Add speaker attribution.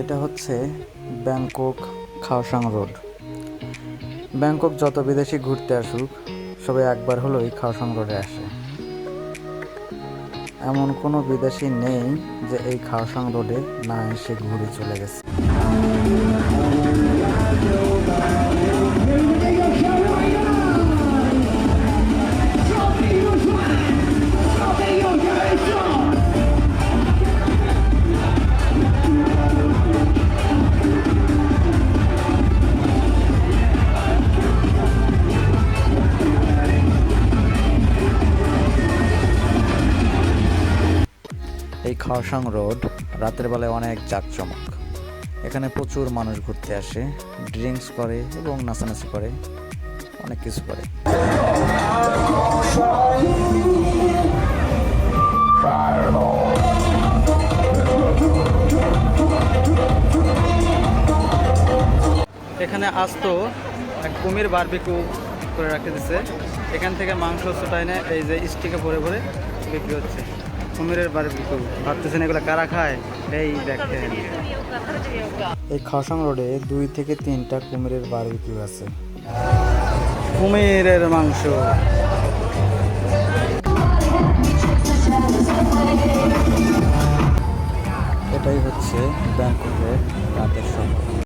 Speaker 1: এটা হচ্ছে Bangkok খাওসাং road. Bangkok যত বিদেশি ঘুরতে আসুক, সবাই একবার হলো এই খাওসাং রোডে আসে। এমন কোনো বিদেশি নেই যে এই খাওসাং রোডে না এসে ঘুরে চলে গেছে। খাওসাং রোড, রাতের বেলায় অনেক জাঁকজমক এখানে প্রচুর মানুষ ঘুরতে আসে, ড্রিঙ্কস করে এবং নাচানাচি করে, অনেক কিছু করে। এখানে আসতো এক কুমির বারবিকু করে রাখতে দিছে। এখান থেকে মাংস ছোটাই না, এই যে স্টিকে ভরে ভরে বিক্রি হচ্ছে। কুমিরের বারবিকু ভাবতেছেন এগুলো কারা খায়? এই দেখেন। এই খাসাং রোডে দুই থেকে তিনটা কুমিরের বারবিকিউ আছে। কুমিরের মাংস। এটাই হচ্ছে ব্যাংককের